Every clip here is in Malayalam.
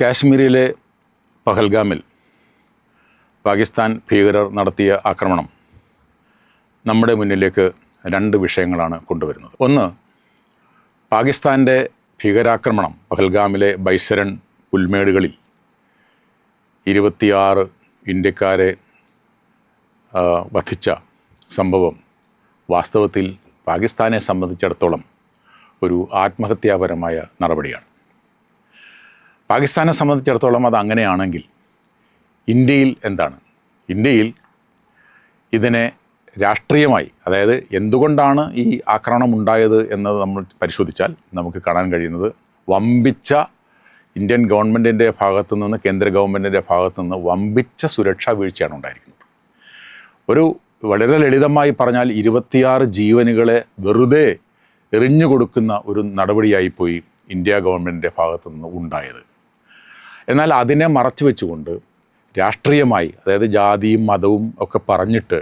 കാശ്മീരിലെ പഹൽഗാമിൽ പാകിസ്ഥാൻ ഭീകരർ നടത്തിയ ആക്രമണം നമ്മുടെ മുന്നിലേക്ക് രണ്ട് വിഷയങ്ങളാണ് കൊണ്ടുവരുന്നത്. ഒന്ന് പാകിസ്ഥാന്റെ ഭീകരാക്രമണം പഹൽഗാമിലെ ബൈസരൺ പുൽമേടുകളിൽ ഇരുപത്തിയാറ് ഇന്ത്യക്കാരെ വധിച്ച സംഭവം വാസ്തവത്തിൽ പാകിസ്ഥാനെ സംബന്ധിച്ചിടത്തോളം ഒരു ആത്മഹത്യാപരമായ നടപടിയാണ്. പാകിസ്ഥാനെ സംബന്ധിച്ചിടത്തോളം അത് അങ്ങനെയാണെങ്കിൽ ഇന്ത്യയിൽ എന്താണ്? ഇന്ത്യയിൽ ഇതിനെ രാഷ്ട്രീയമായി അതായത് എന്തുകൊണ്ടാണ് ഈ ആക്രമണം ഉണ്ടായത് എന്നത് നമ്മൾ പരിശോധിച്ചാൽ നമുക്ക് കാണാൻ കഴിയുന്നത് വമ്പിച്ച ഇന്ത്യൻ ഗവൺമെന്റിന്റെ ഭാഗത്തു നിന്ന് കേന്ദ്ര ഗവൺമെന്റിന്റെ ഭാഗത്തു നിന്ന് വമ്പിച്ച സുരക്ഷാ വീഴ്ചയാണ് ഉണ്ടായിരിക്കുന്നത്. ഒരു വളരെ ലളിതമായി പറഞ്ഞാൽ ഇരുപത്തിയാറ് ജീവനുകളെ വെറുതെ എറിഞ്ഞു കൊടുക്കുന്ന ഒരു നടപടിയായിപ്പോയി ഇന്ത്യ ഗവൺമെന്റിന്റെ ഭാഗത്തു നിന്ന് ഉണ്ടായത്. എന്നാൽ അതിനെ മറച്ചു വെച്ചുകൊണ്ട് രാഷ്ട്രീയമായി അതായത് ജാതിയും മതവും ഒക്കെ പറഞ്ഞിട്ട്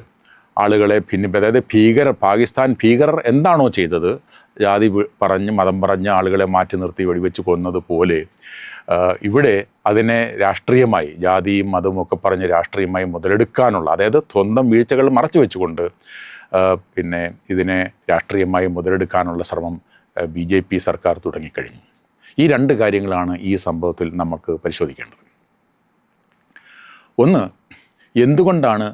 ആളുകളെ ഭിന്നിപ്പ് അതായത് ഭീകരർ പാകിസ്ഥാൻ ഭീകരർ എന്താണോ ചെയ്തത് ജാതി പറഞ്ഞ് മതം പറഞ്ഞ് ആളുകളെ മാറ്റി നിർത്തി വെടിവെച്ച് കൊന്നത് പോലെ ഇവിടെ അതിനെ രാഷ്ട്രീയമായി ജാതിയും മതവും ഒക്കെ പറഞ്ഞ് രാഷ്ട്രീയമായി മുതലെടുക്കാനുള്ള അതായത് സ്വന്തം വീഴ്ചകൾ മറച്ചു വെച്ചുകൊണ്ട് പിന്നെ ഇതിനെ രാഷ്ട്രീയമായി മുതലെടുക്കാനുള്ള ശ്രമം ബി സർക്കാർ തുടങ്ങിക്കഴിഞ്ഞു. ഈ രണ്ട് കാര്യങ്ങളാണ് ഈ സംഭവത്തിൽ നമുക്ക് പരിശോധിക്കേണ്ടത്. ഒന്ന് എന്തുകൊണ്ടാണ്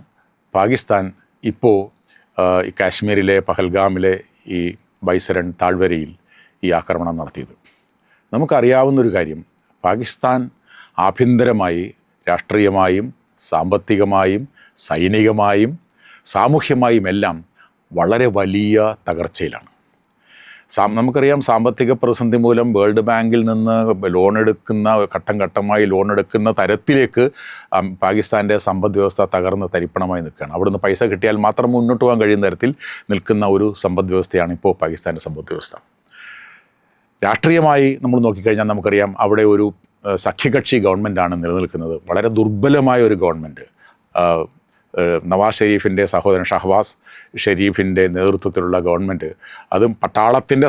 പാകിസ്ഥാൻ ഇപ്പോൾ ഈ കാശ്മീരിലെ പഹൽഗാമിലെ ഈ ബൈസരൺ താഴ്വരയിൽ ഈ ആക്രമണം നടത്തിയത്? നമുക്കറിയാവുന്നൊരു കാര്യം പാകിസ്ഥാൻ ആഭ്യന്തരമായി രാഷ്ട്രീയമായും സാമ്പത്തികമായും സൈനികമായും സാമൂഹ്യമായും എല്ലാം വളരെ വലിയ തകർച്ചയിലാണ്. നമുക്കറിയാം സാമ്പത്തിക പ്രതിസന്ധി മൂലം വേൾഡ് ബാങ്കിൽ നിന്ന് ലോൺ എടുക്കുന്ന ഘട്ടം ഘട്ടമായി ലോൺ എടുക്കുന്ന തരത്തിലേക്ക് പാകിസ്ഥാന്റെ സമ്പദ് വ്യവസ്ഥ തകർന്ന് തരിപ്പണമായി നിൽക്കുകയാണ്. അവിടുന്ന് പൈസ കിട്ടിയാൽ മാത്രം മുന്നോട്ട് പോകാൻ കഴിയുന്ന തരത്തിൽ നിൽക്കുന്ന ഒരു സമ്പദ് വ്യവസ്ഥയാണ് ഇപ്പോൾ പാകിസ്ഥാന്റെ സമ്പദ് വ്യവസ്ഥ. രാഷ്ട്രീയമായി നമ്മൾ നോക്കിക്കഴിഞ്ഞാൽ നമുക്കറിയാം അവിടെ ഒരു സഖ്യകക്ഷി ഗവൺമെന്റാണ് നിലനിൽക്കുന്നത്. വളരെ ദുർബലമായ ഒരു ഗവൺമെന്റ് നവാസ് ഷെരീഫിന്റെ സഹോദരൻ ഷഹവാസ് ഷെരീഫിന്റെ നേതൃത്വത്തിലുള്ള ഗവൺമെന്റ് അതും പട്ടാളത്തിന്റെ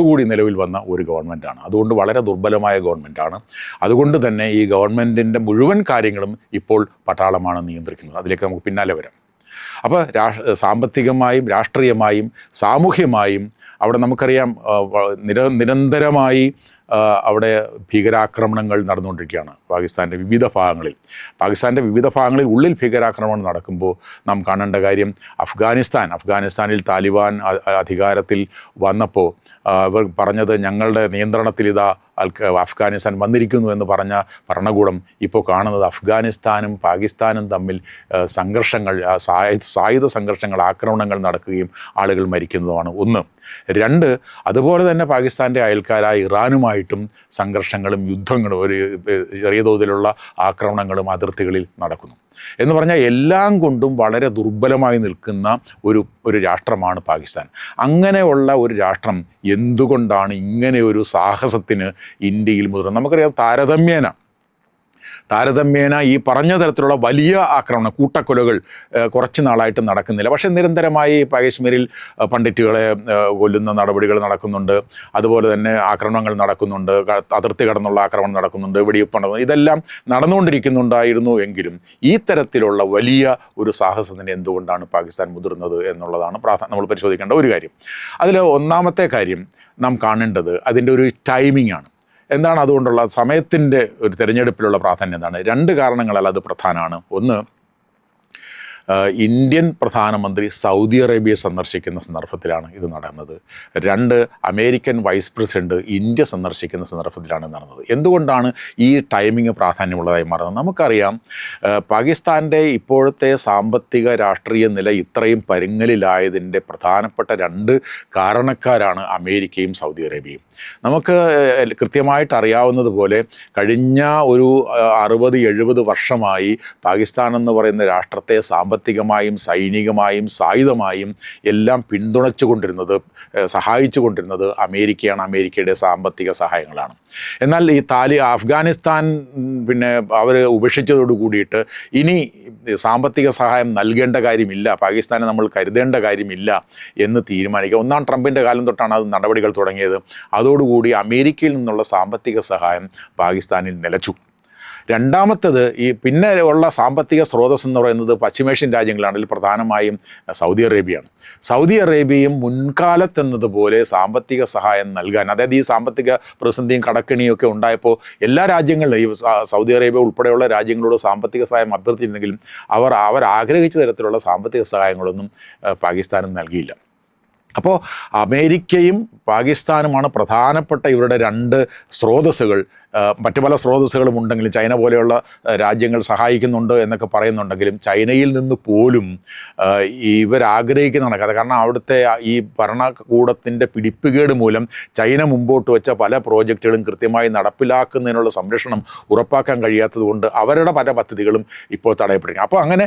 കൂടി നിലവിൽ വന്ന ഒരു ഗവൺമെന്റാണ്. അതുകൊണ്ട് വളരെ ദുർബലമായ ഗവൺമെന്റാണ്. അതുകൊണ്ട് തന്നെ ഈ ഗവൺമെന്റിന്റെ മുഴുവൻ കാര്യങ്ങളും ഇപ്പോൾ പട്ടാളമാണ് നിയന്ത്രിക്കുന്നത്. അതിലേക്ക് നമുക്ക് പിന്നാലെ വരാം. അപ്പോൾ സാമ്പത്തികമായും രാഷ്ട്രീയമായും സാമൂഹ്യമായും അവിടെ നമുക്കറിയാം നിര നിരന്തരമായി അവിടെ ഭീകരാക്രമണങ്ങൾ നടന്നുകൊണ്ടിരിക്കുകയാണ് പാകിസ്ഥാന്റെ വിവിധ ഭാഗങ്ങളിൽ. പാകിസ്ഥാന്റെ വിവിധ ഭാഗങ്ങളിൽ ഉള്ളിൽ ഭീകരാക്രമണം നടക്കുമ്പോൾ നാം കാണേണ്ട കാര്യം അഫ്ഗാനിസ്ഥാൻ. അഫ്ഗാനിസ്ഥാനിൽ താലിബാൻ അധികാരത്തിൽ വന്നപ്പോൾ അവർ പറഞ്ഞത് ഞങ്ങളുടെ നിയന്ത്രണത്തിൽ ഇതാ അഫ്ഗാനിസ്ഥാൻ വന്നിരിക്കുന്നു എന്ന് പറഞ്ഞ ഭരണകൂടം ഇപ്പോൾ കാണുന്നത് അഫ്ഗാനിസ്ഥാനും പാകിസ്ഥാനും തമ്മിൽ സംഘർഷങ്ങൾ സായുധ സംഘർഷങ്ങൾ ആക്രമണങ്ങൾ നടക്കുകയും ആളുകൾ മരിക്കുന്നതുമാണ്. ഒന്ന് രണ്ട് അതുപോലെ തന്നെ പാകിസ്ഥാന്റെ അയൽക്കാരായ ഇറാനുമായിട്ടും സംഘർഷങ്ങളും യുദ്ധങ്ങളും ഒരു ചെറിയ തോതിലുള്ള ആക്രമണങ്ങളും അതിർത്തികളിൽ നടക്കുന്നു. എന്ന് പറഞ്ഞാൽ എല്ലാം കൊണ്ടും വളരെ ദുർബലമായി നിൽക്കുന്ന ഒരു ഒരു രാഷ്ട്രമാണ് പാകിസ്ഥാൻ. അങ്ങനെയുള്ള ഒരു രാഷ്ട്രം എന്തുകൊണ്ടാണ് ഇങ്ങനെ ഒരു സാഹസത്തിന് ഇന്ത്യയിൽ മുതിർന്നത്? നമുക്കറിയാം താരതമ്യേന താരതമ്യേന ഈ പറഞ്ഞ തരത്തിലുള്ള വലിയ ആക്രമണം കൂട്ടക്കൊലകൾ കുറച്ച് നാളായിട്ട് നടക്കുന്നില്ല. പക്ഷേ നിരന്തരമായി കാശ്മീരിൽ പണ്ഡിറ്റുകളെ കൊല്ലുന്ന നടപടികൾ നടക്കുന്നുണ്ട്. അതുപോലെ തന്നെ ആക്രമണങ്ങൾ നടക്കുന്നുണ്ട്. അതിർത്തി കടന്നുള്ള ആക്രമണം നടക്കുന്നുണ്ട്. വെടിവെപ്പ് നടക്കുന്നു ഇതെല്ലാം നടന്നുകൊണ്ടിരിക്കുന്നുണ്ടായിരുന്നു എങ്കിലും ഈ തരത്തിലുള്ള വലിയ ഒരു സാഹസത്തിന് എന്തുകൊണ്ടാണ് പാകിസ്ഥാൻ മുതിർന്നത് എന്നുള്ളതാണ് പ്രാധാന്യം നമ്മൾ പരിശോധിക്കേണ്ട ഒരു കാര്യം. അതിൽ ഒന്നാമത്തെ കാര്യം നാം കാണേണ്ടത് അതിന്റെ ഒരു ടൈമിംഗ് ആണ്. എന്താണ് അതുകൊണ്ടുള്ള സമയത്തിന്റെ ഒരു തിരഞ്ഞെടുപ്പിലുള്ള പ്രാധാന്യം എന്താണ്? രണ്ട് കാരണങ്ങളാൽ അത് പ്രധാനമാണ്. ഒന്ന് ഇന്ത്യൻ പ്രധാനമന്ത്രി സൗദി അറേബ്യ സന്ദർശിക്കുന്ന സന്ദർഭത്തിലാണ് ഇത് നടന്നത്. രണ്ട് അമേരിക്കൻ വൈസ് പ്രസിഡന്റ് ഇന്ത്യ സന്ദർശിക്കുന്ന സന്ദർഭത്തിലാണ് നടന്നത്. എന്തുകൊണ്ടാണ് ഈ ടൈമിംഗ് പ്രാധാന്യമുള്ളതായി മാറുന്നത്? നമുക്കറിയാം പാകിസ്ഥാന്റെ ഇപ്പോഴത്തെ സാമ്പത്തിക രാഷ്ട്രീയ നില ഇത്രയും പരുങ്ങലിലായതിന്റെ പ്രധാനപ്പെട്ട രണ്ട് കാരണക്കാരാണ് അമേരിക്കയും സൗദി അറേബ്യയും. നമുക്ക് കൃത്യമായിട്ട് അറിയാവുന്നതുപോലെ കഴിഞ്ഞ ഒരു അറുപത് എഴുപത് വർഷമായി പാകിസ്ഥാൻ എന്ന് പറയുന്ന രാഷ്ട്രത്തെ സാമ്പത്തികമായും സൈനികമായും സായുധമായും എല്ലാം പിന്തുണച്ചു കൊണ്ടിരുന്നത് സഹായിച്ചു കൊണ്ടിരുന്നത് അമേരിക്കയാണ് അമേരിക്കയുടെ സാമ്പത്തിക സഹായങ്ങളാണ്. എന്നാൽ ഈ താലി അഫ്ഗാനിസ്ഥാൻ പിന്നെ അവർ ഉപേക്ഷിച്ചതോട് കൂടിയിട്ട് ഇനി സാമ്പത്തിക സഹായം നൽകേണ്ട കാര്യമില്ല പാകിസ്ഥാനെ നമ്മൾ കരുതേണ്ട കാര്യമില്ല എന്ന് തീരുമാനിക്കുക. ഒന്നാം ട്രംപിന്റെ കാലം തൊട്ടാണ് അത് നടപടികൾ തുടങ്ങിയത്. അതോടുകൂടി അമേരിക്കയിൽ നിന്നുള്ള സാമ്പത്തിക സഹായം പാകിസ്ഥാനിൽ നിലച്ചു. രണ്ടാമത്തത് ഈ പിന്നെ ഉള്ള സാമ്പത്തിക സ്രോതസ് എന്ന് പറയുന്നത് പശ്ചിമേഷ്യൻ രാജ്യങ്ങളാണെങ്കിൽ പ്രധാനമായും സൗദി അറേബ്യയാണ്. സൗദി അറേബ്യയും മുൻകാലത്തെന്നതുപോലെ സാമ്പത്തിക സഹായം നൽകാൻ അതായത് ഈ സാമ്പത്തിക പ്രതിസന്ധിയും കടക്കിണിയും ഒക്കെ ഉണ്ടായപ്പോൾ എല്ലാ രാജ്യങ്ങളിലും ഈ സൗദി അറേബ്യ ഉൾപ്പെടെയുള്ള രാജ്യങ്ങളോട് സാമ്പത്തിക സഹായം അഭ്യർത്ഥിച്ചിരുന്നെങ്കിലും അവർ അവർ ആഗ്രഹിച്ച തരത്തിലുള്ള സാമ്പത്തിക സഹായങ്ങളൊന്നും പാകിസ്ഥാനും നൽകിയില്ല. അപ്പോൾ അമേരിക്കയും പാകിസ്ഥാനുമാണ് പ്രധാനപ്പെട്ട ഇവരുടെ രണ്ട് സ്രോതസ്സുകൾ മറ്റു പല സ്രോതസ്സുകളും ഉണ്ടെങ്കിലും ചൈന പോലെയുള്ള രാജ്യങ്ങൾ സഹായിക്കുന്നുണ്ട് എന്നൊക്കെ പറയുന്നുണ്ടെങ്കിലും ചൈനയിൽ നിന്ന് പോലും ഇവരാഗ്രഹിക്കുന്ന കഥ കാരണം അവിടുത്തെ ഈ ഭരണകൂടത്തിന്റെ പിടിപ്പുകേട് മൂലം ചൈന മുമ്പോട്ട് വെച്ച പല പ്രോജക്റ്റുകളും കൃത്യമായി നടപ്പിലാക്കുന്നതിനുള്ള സംരക്ഷണം ഉറപ്പാക്കാൻ കഴിയാത്തതുകൊണ്ട് അവരുടെ പല പദ്ധതികളും ഇപ്പോൾ തടയപ്പെട്ടിരിക്കും അപ്പോൾ അങ്ങനെ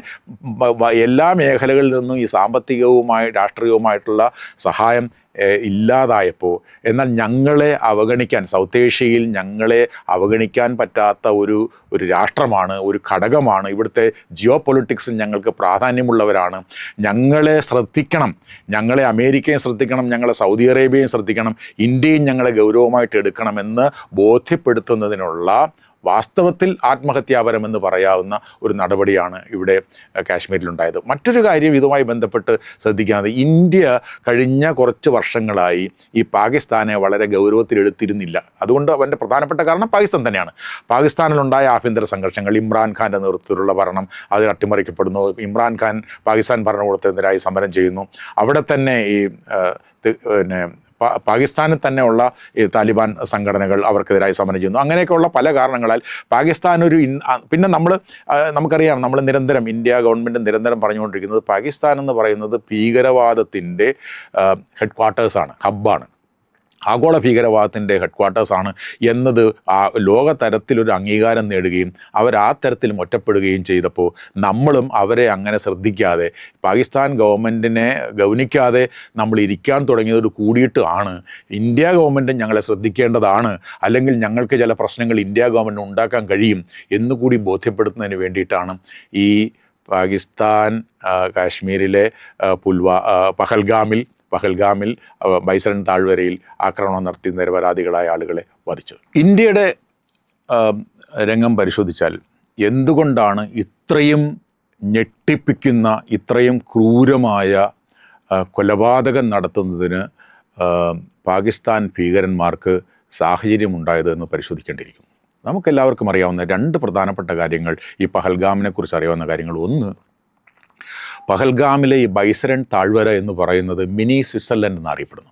എല്ലാ മേഖലകളിൽ നിന്നും ഈ സാമ്പത്തികവുമായി രാഷ്ട്രീയവുമായിട്ടുള്ള സഹായം ഇല്ലാതായപ്പോൾ എന്നാൽ ഞങ്ങളെ അവഗണിക്കാൻ സൗത്ത് ഏഷ്യയിൽ ഞങ്ങളെ അവഗണിക്കാൻ പറ്റാത്ത ഒരു ഒരു രാഷ്ട്രമാണ് ഒരു ഘടകമാണ് ഇവിടുത്തെ ജിയോ പൊളിറ്റിക്സ് ഞങ്ങൾക്ക് പ്രാധാന്യമുള്ളവരാണ്. ഞങ്ങളെ ശ്രദ്ധിക്കണം. ഞങ്ങളെ അമേരിക്കയും ശ്രദ്ധിക്കണം ഞങ്ങളെ സൗദി അറേബ്യയും ശ്രദ്ധിക്കണം. ഇന്ത്യയും ഞങ്ങളെ ഗൗരവമായിട്ട് എടുക്കണമെന്ന് ബോധ്യപ്പെടുത്തുന്നതിനുള്ള വാസ്തവത്തിൽ ആത്മഹത്യാപരമെന്ന് പറയാവുന്ന ഒരു നടപടിയാണ് ഇവിടെ കാശ്മീരിലുണ്ടായത്. മറ്റൊരു കാര്യം ഇതുമായി ബന്ധപ്പെട്ട് ശ്രദ്ധിക്കാതെ ഇന്ത്യ കഴിഞ്ഞ കുറച്ച് വർഷങ്ങളായി ഈ പാകിസ്ഥാനെ വളരെ ഗൗരവത്തിലെടുത്തിരുന്നില്ല. അതുകൊണ്ട് അവന്റെ പ്രധാനപ്പെട്ട കാരണം പാകിസ്ഥാൻ തന്നെയാണ്. പാകിസ്ഥാനിലുണ്ടായ ആഭ്യന്തര സംഘർഷങ്ങൾ ഇമ്രാൻഖാന്റെ നേതൃത്വത്തിലുള്ള ഭരണം അതിൽ അട്ടിമറിക്കപ്പെടുന്നു. ഇമ്രാൻഖാൻ പാകിസ്ഥാൻ ഭരണകൂടത്തിനെതിരായി സമരം ചെയ്യുന്നു. അവിടെ തന്നെ ഈ പിന്നെ പാകിസ്ഥാനിൽ തന്നെയുള്ള താലിബാൻ സംഘടനകൾ അവർക്കെതിരായി സമരം ചെയ്യുന്നു അങ്ങനെയൊക്കെയുള്ള പല കാരണങ്ങളാൽ പാകിസ്ഥാൻ ഒരു പിന്നെ നമ്മൾ നമുക്കറിയാം നമ്മൾ നിരന്തരം ഇന്ത്യ ഗവൺമെന്റ് നിരന്തരം പറഞ്ഞുകൊണ്ടിരിക്കുന്നത് പാകിസ്ഥാൻ എന്ന് പറയുന്നത് ഭീകരവാദത്തിന്റെ ഹെഡ് ക്വാർട്ടേഴ്സാണ് ഹബ്ബാണ് ആഗോള ഭീകരവാദത്തിന്റെ ഹെഡ് ക്വാർട്ടേഴ്സാണ് എന്നത് ആ ലോകതരത്തിലൊരു അംഗീകാരം നേടുകയും അവർ ആ തരത്തിൽ ഒറ്റപ്പെടുകയും ചെയ്തപ്പോൾ നമ്മളും അവരെ അങ്ങനെ ശ്രദ്ധിക്കാതെ പാകിസ്ഥാൻ ഗവൺമെന്റിനെ ഗൗനിക്കാതെ നമ്മൾ ഇരിക്കാൻ തുടങ്ങിയതോട് കൂടിയിട്ട് ആണ്. ഇന്ത്യ ഗവൺമെന്റ് ഞങ്ങളെ ശ്രദ്ധിക്കേണ്ടതാണ്. അല്ലെങ്കിൽ ഞങ്ങൾക്ക് ചില പ്രശ്നങ്ങൾ ഇന്ത്യ ഗവൺമെന്റ് ഉണ്ടാക്കാൻ കഴിയും എന്നുകൂടി ബോധ്യപ്പെടുത്തുന്നതിന് വേണ്ടിയിട്ടാണ് ഈ പാകിസ്ഥാൻ കാശ്മീരിലെ പുൽവാ പഹൽഗാമിൽ പഹൽഗാമിൽ ബൈസറൻ താഴ്വരയിൽ ആക്രമണം നടത്തി നിരപരാധികളായ ആളുകളെ വധിച്ചത്. ഇന്ത്യയുടെ രംഗം പരിശോധിച്ചാൽ എന്തുകൊണ്ടാണ് ഇത്രയും ഞെട്ടിപ്പിക്കുന്ന ഇത്രയും ക്രൂരമായ കൊലപാതകം നടത്തുന്നതിന് പാകിസ്ഥാൻ ഭീകരന്മാർക്ക് സാഹചര്യമുണ്ടായത് എന്ന് പരിശോധിക്കേണ്ടിയിരിക്കുന്നു. നമുക്കെല്ലാവർക്കും അറിയാവുന്ന രണ്ട് പ്രധാനപ്പെട്ട കാര്യങ്ങൾ ഈ പഹൽഗാമിനെക്കുറിച്ച് അറിയാവുന്ന കാര്യങ്ങൾ. ഒന്ന് പഹൽഗാമിലെ ഈ ബൈസരൻ താഴ്വര എന്ന് പറയുന്നത് മിനി സ്വിറ്റ്സർലൻഡ് എന്നറിയപ്പെടുന്നു.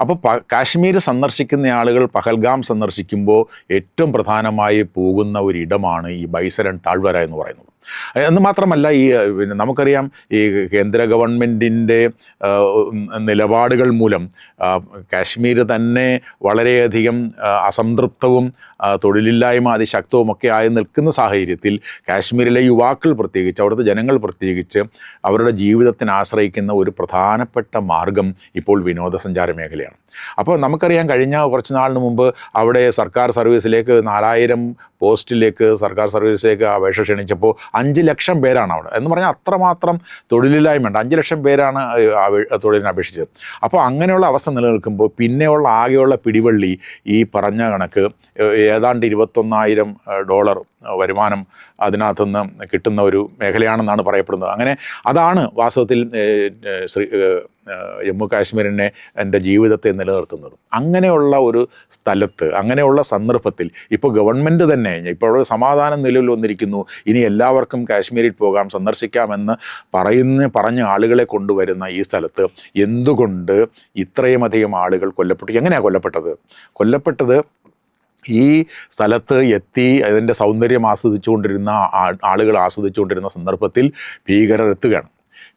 അപ്പോൾ പ കാശ്മീർ സന്ദർശിക്കുന്ന ആളുകൾ പഹൽഗാം സന്ദർശിക്കുമ്പോൾ ഏറ്റവും പ്രധാനമായി പോകുന്ന ഒരിടമാണ് ഈ ബൈസരൻ താഴ്വര എന്ന് പറയുന്നത്. എന്ന് മാത്രമല്ല ഈ പിന്നെ നമുക്കറിയാം ഈ കേന്ദ്ര ഗവൺമെന്റിന്റെ നിലപാടുകൾ മൂലം കാശ്മീർ തന്നെ വളരെയധികം അസംതൃപ്തവും തൊഴിലില്ലായ്മ അതിശക്തവും ഒക്കെ ആയി നിൽക്കുന്ന സാഹചര്യത്തിൽ കാശ്മീരിലെ യുവാക്കൾ പ്രത്യേകിച്ച് അവിടുത്തെ ജനങ്ങൾ പ്രത്യേകിച്ച് അവരുടെ ജീവിതത്തിന് ആശ്രയിക്കുന്ന ഒരു പ്രധാനപ്പെട്ട മാർഗം ഇപ്പോൾ വിനോദസഞ്ചാര മേഖലയാണ്. അപ്പോൾ നമുക്കറിയാം കഴിഞ്ഞ കുറച്ച് നാളിന് മുമ്പ് അവിടെ സർക്കാർ സർവീസിലേക്ക് നാലായിരം പോസ്റ്റിലേക്ക് സർക്കാർ സർവീസിലേക്ക് അപേക്ഷ ക്ഷണിച്ചപ്പോൾ അഞ്ച് ലക്ഷം പേരാണ് അവിടെ എന്ന് പറഞ്ഞാൽ അത്രമാത്രം തൊഴിലില്ലായ്മയുണ്ട്. അഞ്ച് ലക്ഷം പേരാണ് തൊഴിലിന് അപേക്ഷിച്ചത്. അപ്പോൾ അങ്ങനെയുള്ള അവസ്ഥ നിലനിൽക്കുമ്പോൾ പിന്നെയുള്ള ആകെയുള്ള പിടിവള്ളി ഈ പറഞ്ഞ കണക്ക് ഏതാണ്ട് ഇരുപത്തൊന്നായിരം ഡോളർ വരുമാനം അതിനകത്തുനിന്ന് കിട്ടുന്ന ഒരു മേഖലയാണെന്നാണ് പറയപ്പെടുന്നത്. അങ്ങനെ അതാണ് വാസ്തവത്തിൽ ശ്രീ ജമ്മു കാശ്മീരിനെ എന്റെ ജീവിതത്തെ നിലനിർത്തുന്നത്. അങ്ങനെയുള്ള ഒരു സ്ഥലത്ത് അങ്ങനെയുള്ള സന്ദർഭത്തിൽ ഇപ്പോൾ ഗവൺമെന്റ് തന്നെ ഇപ്പോൾ സമാധാനം നിലവിൽ വന്നിരിക്കുന്നു. ഇനി എല്ലാവർക്കും കാശ്മീരിൽ പോകാം സന്ദർശിക്കാമെന്ന് പറയുന്ന പറഞ്ഞ ആളുകളെ കൊണ്ടുവരുന്ന ഈ സ്ഥലത്ത് എന്തുകൊണ്ട് ഇത്രയുമധികം ആളുകൾ കൊല്ലപ്പെട്ടു? എങ്ങനെയാണ് കൊല്ലപ്പെട്ടത്? കൊല്ലപ്പെട്ടത് ഈ സ്ഥലത്ത് എത്തി അതിന്റെ സൗന്ദര്യം ആസ്വദിച്ചുകൊണ്ടിരുന്ന ആളുകൾ ആസ്വദിച്ചുകൊണ്ടിരുന്ന സന്ദർഭത്തിൽ ഭീകരർ എത്തുകയാണ്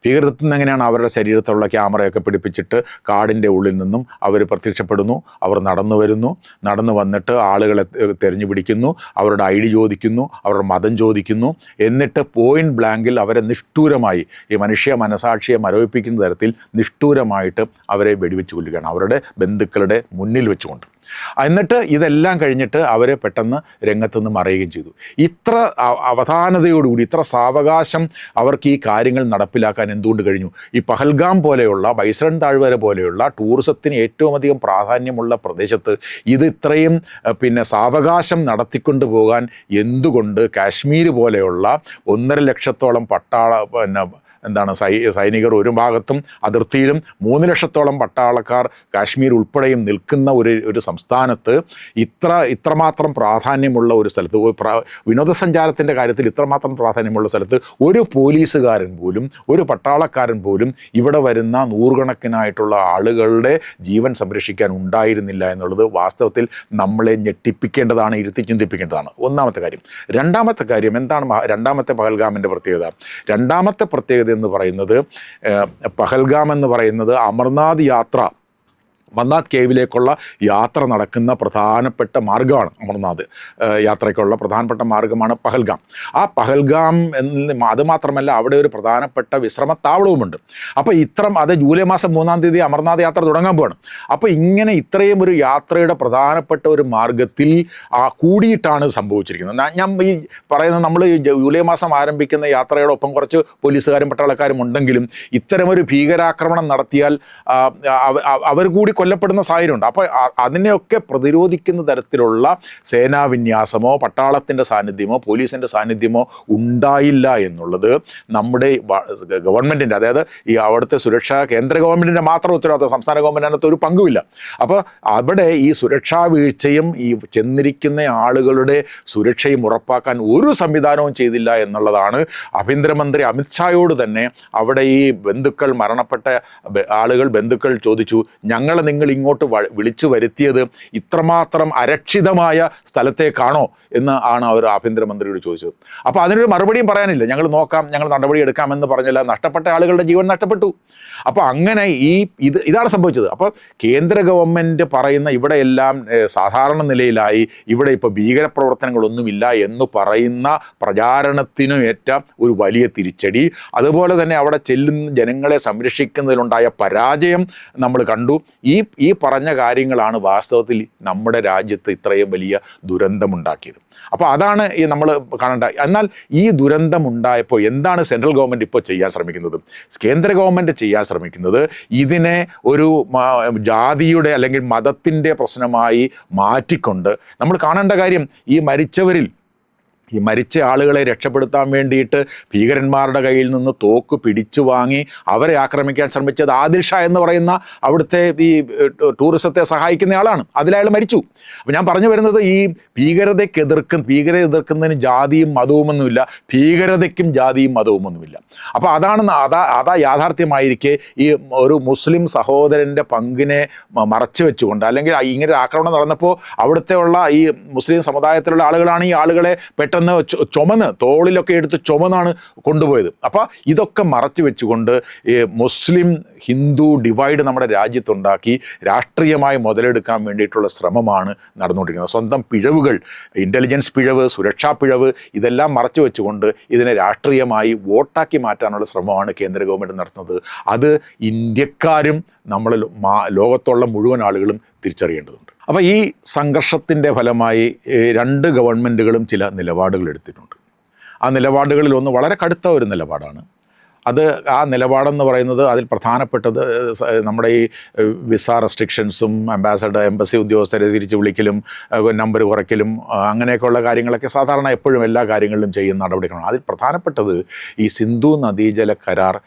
എത്തുന്ന എങ്ങനെയാണ്? അവരുടെ ശരീരത്തിലുള്ള ക്യാമറയൊക്കെ പിടിപ്പിച്ചിട്ട് കാടിന്റെ ഉള്ളിൽ നിന്നും അവർ പ്രത്യക്ഷപ്പെടുന്നു അവർ നടന്നു വരുന്നു നടന്നു വന്നിട്ട് ആളുകളെ തെരഞ്ഞു പിടിക്കുന്നു അവരുടെ ഐ ഡി ചോദിക്കുന്നു അവരുടെ മതം ചോദിക്കുന്നു. എന്നിട്ട് പോയിന്റ് ബ്ലാങ്കിൽ അവരെ നിഷ്ഠൂരമായി ഈ മനുഷ്യ മനസാക്ഷിയെ മരവിപ്പിക്കുന്ന തരത്തിൽ നിഷ്ഠൂരമായിട്ട് അവരെ വെടിവെച്ച് കൊല്ലുകയാണ്. അവരുടെ ബന്ധുക്കളുടെ മുന്നിൽ വെച്ചുകൊണ്ട്. എന്നിട്ട് ഇതെല്ലാം കഴിഞ്ഞിട്ട് അവരെ പെട്ടെന്ന് രംഗത്തുനിന്ന് മറയുകയും ചെയ്തു. ഇത്ര അവധാനതയോടുകൂടി ഇത്ര സാവകാശം അവർക്ക് ഈ കാര്യങ്ങൾ നടപ്പിലാക്കാൻ എന്തുകൊണ്ട് കഴിഞ്ഞു? ഈ പഹൽഗാം പോലെയുള്ള ബൈസൺ താഴ്വര പോലെയുള്ള ടൂറിസത്തിന് ഏറ്റവും അധികം പ്രാധാന്യമുള്ള പ്രദേശത്ത് ഇത് ഇത്രയും പിന്നെ സാവകാശം നടത്തിക്കൊണ്ട് പോകാൻ എന്തുകൊണ്ട് കാശ്മീർ പോലെയുള്ള ഒന്നര ലക്ഷത്തോളം പട്ടാള പിന്നെ എന്താണ് സൈ സൈനികർ ഒരു ഭാഗത്തും അതിർത്തിയിലും മൂന്ന് ലക്ഷത്തോളം പട്ടാളക്കാർ കാശ്മീർ ഉൾപ്പെടെയും നിൽക്കുന്ന ഒരു ഒരു സംസ്ഥാനത്ത് ഇത്ര ഇത്രമാത്രം പ്രാധാന്യമുള്ള ഒരു സ്ഥലത്ത് വിനോദസഞ്ചാരത്തിന്റെ കാര്യത്തിൽ ഇത്രമാത്രം പ്രാധാന്യമുള്ള സ്ഥലത്ത് ഒരു പോലീസുകാരൻ പോലും ഒരു പട്ടാളക്കാരൻ പോലും ഇവിടെ വരുന്ന നൂറുകണക്കിനായിട്ടുള്ള ആളുകളുടെ ജീവൻ സംരക്ഷിക്കാൻ ഉണ്ടായിരുന്നില്ല എന്നുള്ളത് വാസ്തവത്തിൽ നമ്മളെ ഞെട്ടിപ്പിക്കേണ്ടതാണ് ഇരുത്തി ചിന്തിപ്പിക്കേണ്ടതാണ്. ഒന്നാമത്തെ കാര്യം. രണ്ടാമത്തെ കാര്യം എന്താണ് രണ്ടാമത്തെ പഹൽഗാമിന്റെ പ്രത്യേകത? രണ്ടാമത്തെ പ്രത്യേകത എന്ന് പറയുന്നത് പഹൽഗാം എന്ന് പറയുന്നത് അമർനാഥ് യാത്ര അമർനാഥ് കേവിലേക്കുള്ള യാത്ര നടക്കുന്ന പ്രധാനപ്പെട്ട മാർഗമാണ് അമർനാഥ്. യാത്രയ്ക്കുള്ള പ്രധാനപ്പെട്ട മാർഗമാണ് പഹൽഗാം. ആ പഹൽഗാം എന്ന് അത് മാത്രമല്ല അവിടെ ഒരു പ്രധാനപ്പെട്ട വിശ്രമത്താവളവുമുണ്ട്. അപ്പോൾ ഇത്രം അത് ജൂലൈ മാസം മൂന്നാം തീയതി അമർനാഥ് യാത്ര തുടങ്ങാൻ പോവാണ്. അപ്പോൾ ഇങ്ങനെ ഇത്രയും ഒരു യാത്രയുടെ പ്രധാനപ്പെട്ട ഒരു മാർഗത്തിൽ ആ കൂടിയിട്ടാണ് സംഭവിച്ചിരിക്കുന്നത്. ഞാൻ- ഈ പറയുന്നത് നമ്മൾ ജൂലൈ മാസം ആരംഭിക്കുന്ന യാത്രയോടൊപ്പം കുറച്ച് പോലീസുകാരും പട്ടാളക്കാരും ഉണ്ടെങ്കിലും ഇത്തരമൊരു ഭീകരാക്രമണം നടത്തിയാൽ അവർ കൂടി കൊല്ലപ്പെടുന്ന സാഹചര്യമുണ്ട്. അപ്പോൾ അതിനെയൊക്കെ പ്രതിരോധിക്കുന്ന തരത്തിലുള്ള സേനാവിന്യാസമോ പട്ടാളത്തിന്റെ സാന്നിധ്യമോ പോലീസിന്റെ സാന്നിധ്യമോ ഉണ്ടായില്ല എന്നുള്ളത് നമ്മുടെ ഗവൺമെന്റിന്റെ അതായത് ഈ അവിടുത്തെ സുരക്ഷാ കേന്ദ്ര ഗവൺമെന്റിന്റെ മാത്രം ഉത്തരവാദിത്വം സംസ്ഥാന ഗവൺമെന്റിനകത്ത് ഒരു പങ്കുമില്ല. അപ്പോൾ അവിടെ ഈ സുരക്ഷാ വീഴ്ചയും ഈ ചെന്നിരിക്കുന്ന ആളുകളുടെ സുരക്ഷയും ഉറപ്പാക്കാൻ ഒരു സംവിധാനവും ചെയ്തില്ല എന്നുള്ളതാണ് ആഭ്യന്തരമന്ത്രി അമിത്ഷായോട് തന്നെ അവിടെ ഈ ബന്ധുക്കൾ മരണപ്പെട്ട ആളുകൾ ബന്ധുക്കൾ ചോദിച്ചു. ഞങ്ങളെ നിങ്ങൾ ഇങ്ങോട്ട് വിളിച്ചു വരുത്തിയത് ഇത്രമാത്രം അരക്ഷിതമായ സ്ഥലത്തേക്കാണോ എന്ന് ആണ് അവർ ആഭ്യന്തരമന്ത്രിയോട് ചോദിച്ചത്. അപ്പോൾ അതിനൊരു മറുപടിയും പറയാനില്ല. ഞങ്ങൾ നോക്കാം ഞങ്ങൾ നടപടി എടുക്കാമെന്ന് പറഞ്ഞില്ല നഷ്ടപ്പെട്ട ആളുകളുടെ ജീവൻ നഷ്ടപ്പെട്ടു. അപ്പോൾ അങ്ങനെ ഈ ഇത് ഇതാണ് സംഭവിച്ചത്. അപ്പോൾ കേന്ദ്ര ഗവൺമെന്റ് പറയുന്ന ഇവിടെയെല്ലാം സാധാരണ നിലയിലായി ഇവിടെ ഇപ്പോൾ ഭീകരപ്രവർത്തനങ്ങളൊന്നുമില്ല എന്ന് പറയുന്ന പ്രചാരണത്തിനും ഏറ്റ ഒരു വലിയ തിരിച്ചടി. അതുപോലെ തന്നെ അവിടെ ചെല്ലുന്ന ജനങ്ങളെ സംരക്ഷിക്കുന്നതിലുണ്ടായ പരാജയം നമ്മൾ കണ്ടു. ഈ ഈ പറഞ്ഞ കാര്യങ്ങളാണ് വാസ്തവത്തിൽ നമ്മുടെ രാജ്യത്ത് ഇത്രയും വലിയ ദുരന്തമുണ്ടാക്കിയത്. അപ്പോൾ അതാണ് ഈ നമ്മൾ കാണേണ്ട. എന്നാൽ ഈ ദുരന്തമുണ്ടായപ്പോൾ എന്താണ് സെൻട്രൽ ഗവൺമെന്റ് ഇപ്പോൾ ചെയ്യാൻ ശ്രമിക്കുന്നത്? കേന്ദ്ര ഗവൺമെന്റ് ചെയ്യാൻ ശ്രമിക്കുന്നത് ഇതിനെ ഒരു ജാതിയുടെ അല്ലെങ്കിൽ മതത്തിന്റെ പ്രശ്നമായി മാറ്റിക്കൊണ്ട് നമ്മൾ കാണേണ്ട കാര്യം ഈ മരിച്ചവരിൽ ഈ മരിച്ച ആളുകളെ രക്ഷപ്പെടുത്താൻ വേണ്ടിയിട്ട് ഭീകരന്മാരുടെ കയ്യിൽ നിന്ന് തോക്ക് പിടിച്ചു വാങ്ങി അവരെ ആക്രമിക്കാൻ ശ്രമിച്ചത് ആദിൽ ഷാ എന്ന് പറയുന്ന അവിടുത്തെ ഈ ടൂറിസത്തെ സഹായിക്കുന്ന ആളാണ്. അതിലയാൾ മരിച്ചു. അപ്പോൾ ഞാൻ പറഞ്ഞു വരുന്നത് ഈ ഭീകരതയ്ക്ക് എതിർക്കും ഭീകരത എതിർക്കുന്നതിന് ജാതിയും മതവുമൊന്നുമില്ല ഭീകരതയ്ക്കും ജാതിയും മതവുമൊന്നുമില്ല. അപ്പോൾ അതാണ് അതാ അതാ യാഥാർത്ഥ്യമായിരിക്കെ ഈ ഒരു മുസ്ലിം സഹോദരന്റെ പങ്കിനെ മറച്ചു വെച്ചുകൊണ്ട് അല്ലെങ്കിൽ ഇങ്ങനെ ആക്രമണം നടന്നപ്പോൾ അവിടുത്തെ ഉള്ള ഈ മുസ്ലിം സമുദായത്തിലുള്ള ആളുകളാണ് ഈ ആളുകളെ പെട്ടെന്ന് ചു- ചുമന്ന് തോളിലൊക്കെ എടുത്ത് ചുമന്നാണ് കൊണ്ടുപോയത്. അപ്പോൾ ഇതൊക്കെ മറച്ചു വെച്ചുകൊണ്ട് മുസ്ലിം ഹിന്ദു ഡിവൈഡ് നമ്മുടെ രാജ്യത്തുണ്ടാക്കി രാഷ്ട്രീയമായി മുതലെടുക്കാൻ വേണ്ടിയിട്ടുള്ള ശ്രമമാണ് നടന്നുകൊണ്ടിരിക്കുന്നത്. സ്വന്തം പിഴവുകൾ ഇന്റലിജൻസ് പിഴവ് സുരക്ഷാ പിഴവ് ഇതെല്ലാം മറച്ചു വെച്ചുകൊണ്ട് ഇതിനെ രാഷ്ട്രീയമായി വോട്ടാക്കി മാറ്റാനുള്ള ശ്രമമാണ് കേന്ദ്ര ഗവൺമെന്റ് നടത്തുന്നത്. അത് ഇന്ത്യക്കാരും നമ്മൾ ലോകത്തുള്ള മുഴുവൻ ആളുകളും തിരിച്ചറിയേണ്ടതുണ്ട്. അപ്പോൾ ഈ സംഘർഷത്തിന്റെ ഫലമായി രണ്ട് ഗവൺമെന്റുകളും ചില നിലപാടുകൾ എടുത്തിട്ടുണ്ട്. ആ നിലപാടുകളിൽ ഒന്ന് വളരെ കടുത്ത ഒരു നിലപാടാണ്. അത് ആ നിലപാടെന്ന് പറയുന്നത് അതിൽ പ്രധാനപ്പെട്ടത് നമ്മുടെ ഈ വിസ റെസ്ട്രിക്ഷൻസും അംബാസഡർ എംബസി ഉദ്യോഗസ്ഥരെ തിരിച്ചു വിളിക്കലും നമ്പർ കുറയ്ക്കലും അങ്ങനെയൊക്കെയുള്ള കാര്യങ്ങളൊക്കെ സാധാരണ എപ്പോഴും എല്ലാ കാര്യങ്ങളിലും ചെയ്യുന്ന നടപടികളാണ്. അതിൽ പ്രധാനപ്പെട്ടത് ഈ സിന്ധു നദീജല കരാർ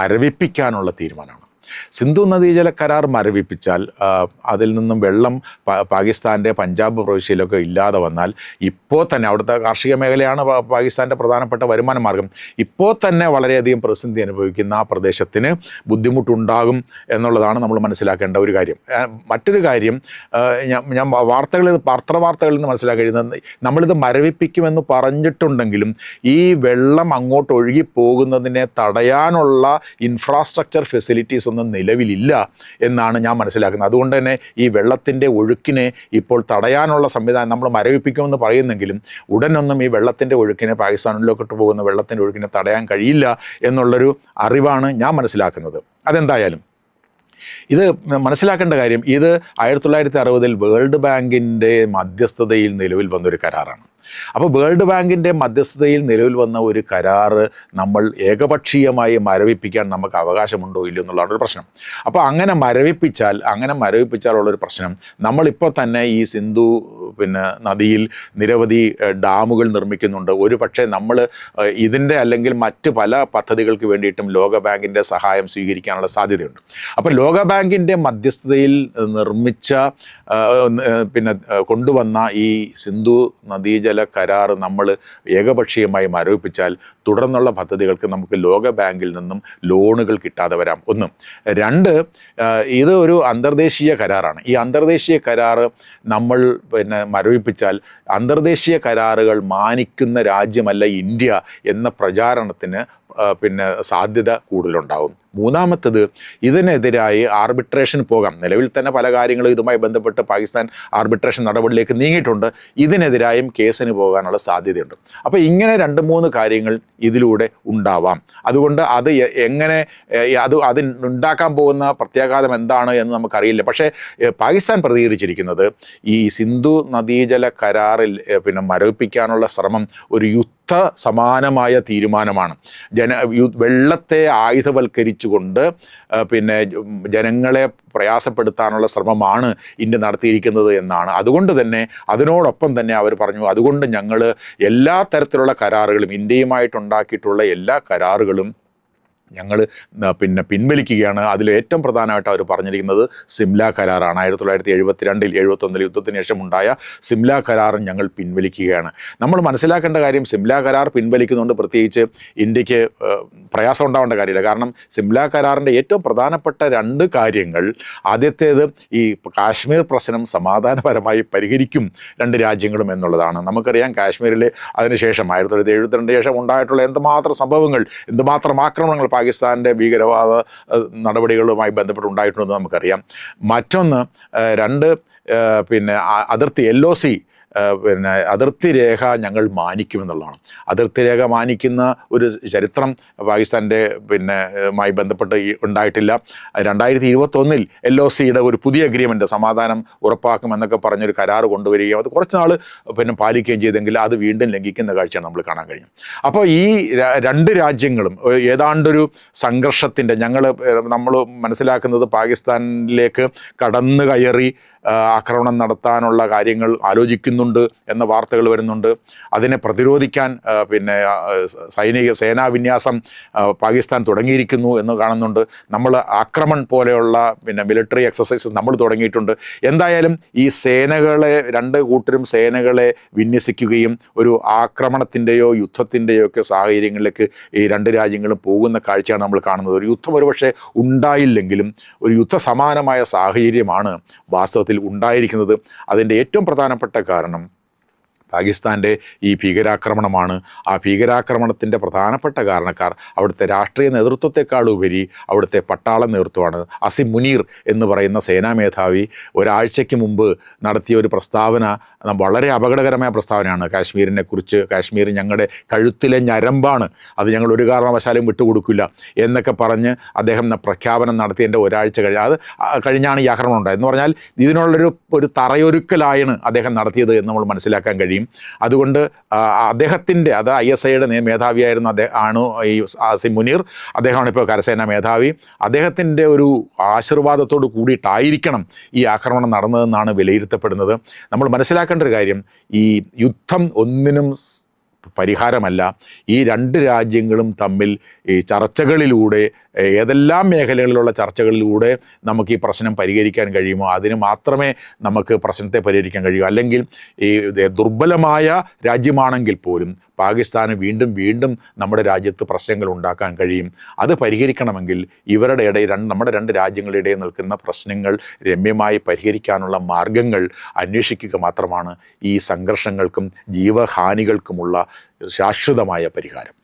മരവിപ്പിക്കാനുള്ള തീരുമാനമാണ്. സിന്ധു നദീജല കരാർ മരവിപ്പിച്ചാൽ അതിൽ നിന്നും വെള്ളം പാകിസ്ഥാന്റെ പഞ്ചാബ് പ്രവിശ്യയിലൊക്കെ ഇല്ലാതെ വന്നാൽ ഇപ്പോൾ തന്നെ അവിടുത്തെ കാർഷിക മേഖലയാണ് പാകിസ്ഥാന്റെ പ്രധാനപ്പെട്ട വരുമാന മാർഗം. ഇപ്പോൾ തന്നെ വളരെയധികം പ്രതിസന്ധി അനുഭവിക്കുന്ന ആ പ്രദേശത്തിന് ബുദ്ധിമുട്ടുണ്ടാകും എന്നുള്ളതാണ് നമ്മൾ മനസ്സിലാക്കേണ്ട ഒരു കാര്യം. മറ്റൊരു കാര്യം ഞാൻ വാർത്തകളിൽ പത്രവാർത്തകളിൽ നിന്ന് മനസ്സിലാക്കി നമ്മളിത് മരവിപ്പിക്കുമെന്ന് പറഞ്ഞിട്ടുണ്ടെങ്കിലും ഈ വെള്ളം അങ്ങോട്ട് ഒഴുകി പോകുന്നതിനെ തടയാനുള്ള ഇൻഫ്രാസ്ട്രക്ചർ ഫെസിലിറ്റീസ് ഒന്നും നിലവിലില്ല എന്നാണ് ഞാൻ മനസ്സിലാക്കുന്നത്. അതുകൊണ്ട് തന്നെ ഈ വെള്ളത്തിന്റെ ഒഴുക്കിനെ ഇപ്പോൾ തടയാനുള്ള സംവിധാനം നമ്മൾ മരവിപ്പിക്കുമെന്ന് പറയുന്നെങ്കിലും ഉടനൊന്നും ഈ വെള്ളത്തിന്റെ ഒഴുക്കിനെ പാകിസ്ഥാനിലോട്ട് പോകുന്ന വെള്ളത്തിന്റെ ഒഴുക്കിനെ തടയാൻ കഴിയില്ല എന്നുള്ളൊരു അറിവാണ് ഞാൻ മനസ്സിലാക്കുന്നത്. അതെന്തായാലും ഇത് മനസ്സിലാക്കേണ്ട കാര്യം ഇത് ആയിരത്തി തൊള്ളായിരത്തി അറുപതിൽ വേൾഡ് ബാങ്കിന്റെ മധ്യസ്ഥതയിൽ നിലവിൽ വന്നൊരു കരാറാണ്. അപ്പോൾ വേൾഡ് ബാങ്കിന്റെ മധ്യസ്ഥതയിൽ നിലവിൽ വന്ന ഒരു കരാറ് നമ്മൾ ഏകപക്ഷീയമായി മരവിപ്പിക്കാൻ നമുക്ക് അവകാശമുണ്ടോ ഇല്ലയോ എന്നുള്ളതാണ് ഒരു പ്രശ്നം. അപ്പോൾ അങ്ങനെ മരവിപ്പിച്ചാൽ അങ്ങനെ മരവിപ്പിച്ചാലുള്ളൊരു പ്രശ്നം നമ്മളിപ്പോൾ തന്നെ ഈ സിന്ധു പിന്നെ നദിയിൽ നിരവധി ഡാമുകൾ നിർമ്മിക്കുന്നുണ്ട്. ഒരു പക്ഷേ നമ്മൾ ഇതിന്റെ അല്ലെങ്കിൽ മറ്റ് പല പദ്ധതികൾക്ക് വേണ്ടിയിട്ടും ലോക ബാങ്കിന്റെ സഹായം സ്വീകരിക്കാനുള്ള സാധ്യതയുണ്ട്. അപ്പോൾ ലോക ബാങ്കിന്റെ മധ്യസ്ഥതയിൽ നിർമ്മിച്ച പിന്നെ കൊണ്ടുവന്ന ഈ സിന്ധു നദീജല കരാർ നമ്മൾ ഏകപക്ഷീയമായി മരവിപ്പിച്ചാൽ തുടർന്നുള്ള പദ്ധതികൾക്ക് നമുക്ക് ലോക ബാങ്കിൽ നിന്നും ലോണുകൾ കിട്ടാതെ വരാം. ഒന്ന്. രണ്ട് ഇത് ഒരു അന്തർദേശീയ കരാറാണ്. ഈ അന്തർദേശീയ കരാറ് നമ്മൾ പിന്നെ മരവിപ്പിച്ചാൽ അന്തർദേശീയ കരാറുകൾ മാനിക്കുന്ന രാജ്യമല്ല ഇന്ത്യ എന്ന പ്രചാരണത്തിന് പിന്നെ സാധ്യത കൂടുതലുണ്ടാവും. മൂന്നാമത്തത് ഇതിനെതിരായി ആർബിട്രേഷൻ പോകാം. നിലവിൽ തന്നെ പല കാര്യങ്ങളും ഇതുമായി ബന്ധപ്പെട്ട് പാകിസ്ഥാൻ ആർബിട്രേഷൻ നടപടിയിലേക്ക് നീങ്ങിയിട്ടുണ്ട്. ഇതിനെതിരായും കേസിന് പോകാനുള്ള സാധ്യതയുണ്ട്. അപ്പോൾ ഇങ്ങനെ രണ്ട് മൂന്ന് കാര്യങ്ങൾ ഇതിലൂടെ ഉണ്ടാവാം. അതുകൊണ്ട് അത് എങ്ങനെ അത് അതിനുണ്ടാക്കാൻ പോകുന്ന പ്രത്യാഘാതം എന്താണ് എന്ന് നമുക്കറിയില്ല. പക്ഷേ പാകിസ്ഥാൻ പ്രതികരിച്ചിരിക്കുന്നത് ഈ സിന്ധു നദീജല കരാറിൽ പിന്നെ മരവിപ്പിക്കാനുള്ള ശ്രമം ഒരു യുദ്ധ സമാനമായ തീരുമാനമാണ്. ജന വെള്ളത്തെ ആയുധവൽക്കരിച്ചുകൊണ്ട് പിന്നെ ജനങ്ങളെ പ്രയാസപ്പെടുത്താനുള്ള ശ്രമമാണ് ഇന്ത്യ നടത്തിയിരിക്കുന്നത് എന്നാണ്. അതുകൊണ്ട് തന്നെ അതിനോടൊപ്പം തന്നെ അവർ പറഞ്ഞു അതുകൊണ്ട് ഞങ്ങൾ എല്ലാ തരത്തിലുള്ള കരാറുകളും ഇന്ത്യയുമായിട്ടുണ്ടാക്കിയിട്ടുള്ള എല്ലാ കരാറുകളും ഞങ്ങൾ പിന്നെ പിൻവലിക്കുകയാണ്. അതിൽ ഏറ്റവും പ്രധാനമായിട്ട് അവർ പറഞ്ഞിരിക്കുന്നത് സിംല കരാറാണ്. ആയിരത്തി തൊള്ളായിരത്തി എഴുപത്തി രണ്ടിൽ എഴുപത്തൊന്നിൽ യുദ്ധത്തിന് ശേഷം ഉണ്ടായ സിംല കരാറും ഞങ്ങൾ പിൻവലിക്കുകയാണ്. നമ്മൾ മനസ്സിലാക്കേണ്ട കാര്യം സിംല കരാർ പിൻവലിക്കുന്നുണ്ട് പ്രത്യേകിച്ച് ഇന്ത്യയ്ക്ക് പ്രയാസം ഉണ്ടാവേണ്ട കാര്യമില്ല. കാരണം സിംല കരാറിന്റെ ഏറ്റവും പ്രധാനപ്പെട്ട രണ്ട് കാര്യങ്ങൾ ആദ്യത്തേത് ഈ കാശ്മീർ പ്രശ്നം സമാധാനപരമായി പരിഹരിക്കും രണ്ട് രാജ്യങ്ങളും എന്നുള്ളതാണ്. നമുക്കറിയാം കാശ്മീരിൽ അതിനുശേഷം ആയിരത്തി തൊള്ളായിരത്തി എഴുപത്തിരണ്ട് ശേഷം ഉണ്ടായിട്ടുള്ള എന്തുമാത്രം സംഭവങ്ങൾ എന്തുമാത്രം ആക്രമണങ്ങൾ പാകിസ്ഥാന്റെ ഭീകരവാദ നടപടികളുമായി ബന്ധപ്പെട്ടുണ്ടായിട്ടുണ്ടെന്ന് നമുക്കറിയാം. മറ്റൊന്ന് രണ്ട് പിന്നെ അതിർത്തി എൽ ഒ സി പിന്നെ അതിർത്തി രേഖ ഞങ്ങൾ മാനിക്കുമെന്നുള്ളതാണ്. അതിർത്തി രേഖ മാനിക്കുന്ന ഒരു ചരിത്രം പാകിസ്ഥാന്റെ പിന്നെ മായി ബന്ധപ്പെട്ട് ഉണ്ടായിട്ടില്ല. രണ്ടായിരത്തി ഇരുപത്തൊന്നിൽ എൽ ഒ സിയുടെ ഒരു പുതിയ അഗ്രിമെന്റ് സമാധാനം ഉറപ്പാക്കുമെന്നൊക്കെ പറഞ്ഞൊരു കരാർ കൊണ്ടുവരികയും അത് കുറച്ച് നാൾ പിന്നെ പാലിക്കുകയും ചെയ്തെങ്കിൽ അത് വീണ്ടും ലംഘിക്കുന്ന കാഴ്ചയാണ് നമ്മൾ കാണാൻ കഴിഞ്ഞു അപ്പോൾ ഈ രണ്ട് രാജ്യങ്ങളും ഏതാണ്ടൊരു സംഘർഷത്തിന്റെ ഞങ്ങൾ നമ്മൾ മനസ്സിലാക്കുന്നത് പാകിസ്ഥാനിലേക്ക് കടന്നു കയറി ആക്രമണം നടത്താനുള്ള കാര്യങ്ങൾ ആലോചിക്കുന്നുണ്ട് എന്ന വാർത്തകൾ വരുന്നുണ്ട്. അതിനെ പ്രതിരോധിക്കാൻ പിന്നെ സൈനിക സേനാവിന്യാസം വിന്യാസം പാകിസ്ഥാൻ തുടങ്ങിയിരിക്കുന്നു എന്ന് കാണുന്നുണ്ട്. നമ്മൾ ആക്രമൺ പോലെയുള്ള പിന്നെ മിലിറ്ററി എക്സസൈസസ് നമ്മൾ തുടങ്ങിയിട്ടുണ്ട്. എന്തായാലും ഈ സേനകളെ രണ്ട് കൂട്ടരും സേനകളെ വിന്യസിക്കുകയും ഒരു ആക്രമണത്തിന്റെയോ യുദ്ധത്തിന്റെയോ ഒക്കെ സാഹചര്യങ്ങളിലേക്ക് ഈ രണ്ട് രാജ്യങ്ങളും പോകുന്ന കാഴ്ചയാണ് നമ്മൾ കാണുന്നത്. ഒരു യുദ്ധം ഒരുപക്ഷെ ഉണ്ടായില്ലെങ്കിലും ഒരു യുദ്ധസമാനമായ സാഹചര്യമാണ് വാസ്തവത്തിൽ ഉണ്ടായിരിക്കുന്നത്. അതിന്റെ ഏറ്റവും പ്രധാനപ്പെട്ട കാരണം പാകിസ്ഥാന്റെ ഈ ഭീകരാക്രമണമാണ്. ആ ഭീകരാക്രമണത്തിന്റെ പ്രധാനപ്പെട്ട കാരണക്കാർ അവിടുത്തെ രാഷ്ട്രീയ നേതൃത്വത്തെക്കാളുപരി അവിടുത്തെ പട്ടാള നേതൃത്വമാണ്. അസിം മുനീർ എന്ന് പറയുന്ന സേനാ മേധാവി ഒരാഴ്ചയ്ക്ക് മുമ്പ് നടത്തിയ ഒരു പ്രസ്താവന വളരെ അപകടകരമായ പ്രസ്താവനയാണ്. കാശ്മീരിനെ കുറിച്ച് കാശ്മീർ ഞങ്ങളുടെ കഴുത്തിലെ ഞരമ്പാണ്. അത് ഞങ്ങൾ ഒരു കാരണവശാലും വിട്ടുകൊടുക്കില്ല എന്നൊക്കെ പറഞ്ഞ് അദ്ദേഹം പ്രഖ്യാപനം നടത്തിയതിന്റെ ഒരാഴ്ച കഴിഞ്ഞാൽ അത് കഴിഞ്ഞാണ് ഈ ആക്രമണം ഉണ്ടായത്. എന്ന് പറഞ്ഞാൽ ഇതിനുള്ളൊരു ഒരു തറയൊരുക്കലായാണ് അദ്ദേഹം നടത്തിയത് എന്ന് നമ്മൾ മനസ്സിലാക്കാൻ കഴിയും. അതുകൊണ്ട് ആ, അദ്ദേഹത്തിന്റെ അത് ഐ എസ് ഐയുടെ മേധാവിയായിരുന്ന അദ്ദേഹം ആണ് ഈ സി മുനീർ. അദ്ദേഹമാണ് ഇപ്പോൾ കരസേനാ മേധാവി. അദ്ദേഹത്തിന്റെ ഒരു ആശീർവാദത്തോട് കൂടിയിട്ടായിരിക്കണം ഈ ആക്രമണം നടന്നതെന്നാണ് വിലയിരുത്തപ്പെടുന്നത്. നമ്മൾ മനസ്സിലാക്കേണ്ട ഒരു കാര്യം ഈ യുദ്ധം ഒന്നിനും പരിഹാരമല്ല. ഈ രണ്ട് രാജ്യങ്ങളും തമ്മിൽ ഈ ചർച്ചകളിലൂടെ ഏതെല്ലാം മേഖലകളിലുള്ള ചർച്ചകളിലൂടെ നമുക്ക് ഈ പ്രശ്നം പരിഹരിക്കാൻ കഴിയുമോ അതിന് മാത്രമേ നമുക്ക് പ്രശ്നത്തെ പരിഹരിക്കാൻ കഴിയൂ. അല്ലെങ്കിൽ ഈ ദുർബലമായ രാജ്യമാണെങ്കിൽ പോലും പാകിസ്ഥാന് വീണ്ടും വീണ്ടും നമ്മുടെ രാജ്യത്ത് പ്രശ്നങ്ങൾ ഉണ്ടാക്കാൻ കഴിയും. അത് പരിഹരിക്കണമെങ്കിൽ ഇവരുടെ ഇടയിൽ രണ്ട് നമ്മുടെ രണ്ട് രാജ്യങ്ങളുടെ ഇടയിൽ നിൽക്കുന്ന പ്രശ്നങ്ങൾ രമ്യമായി പരിഹരിക്കാനുള്ള മാർഗങ്ങൾ അന്വേഷിക്കുക മാത്രമാണ് ഈ സംഘർഷങ്ങൾക്കും ജീവഹാനികൾക്കുമുള്ള ശാശ്വതമായ പരിഹാരം.